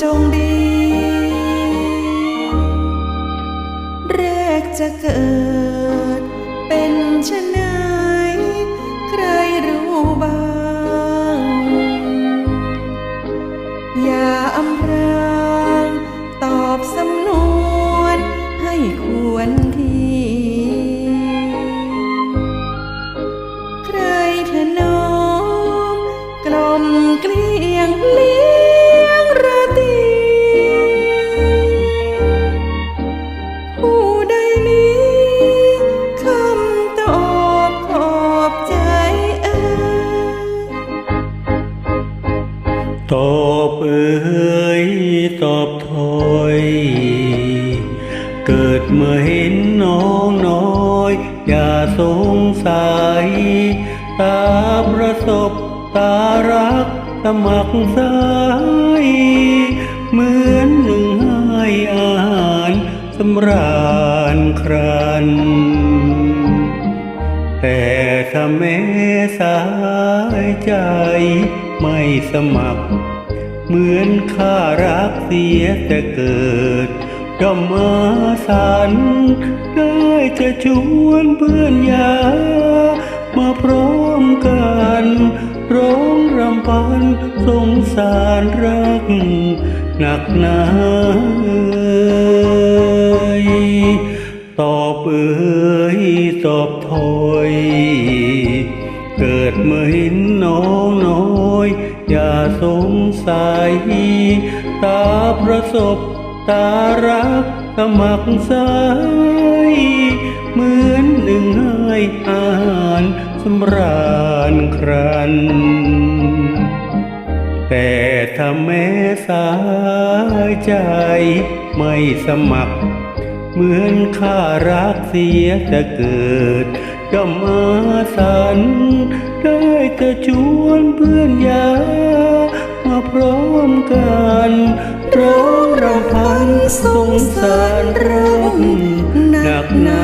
จงดี แรกจะเกิดเป็นชะไหนใครรู้บ้าง อย่าอำพรางตอบสำนวนให้ควรทีใครเธอน้อมกลมเกลี้ยง ตอบเอ่ยตอบถอย เกิดเมื่อเห็นน้องน้อย อย่าสงสัย ตาประสบตารักสมัครสายเหมือนหนึ่งให้อาหารสำราญครัน แต่ถ้าแม้สายใจไม่สมัคร เหมือนข้ารักเสียแต่เกิดย่อมมาสันได้จะชวนเพื่อนยา มาพร้อมกันร้องรำพันสงสารรัก หนักหนาเอ่ย ตอบเอ่ยตอบถอย เกิดเมื่อเห็นน้องน้อย อย่าสงสัย ตาประสบตารักสมัครสายเหมือนหนึ่งให้อาหารสำราญครัน แต่ถ้าแม้สายใจไม่สมัคร เหมือนข้ารักเสียแต่เกิดก็มาสัน ได้แต่ชวนเพื่อนยา มาพร้อมกันเพราะเราพันสงสารรักหนักหนา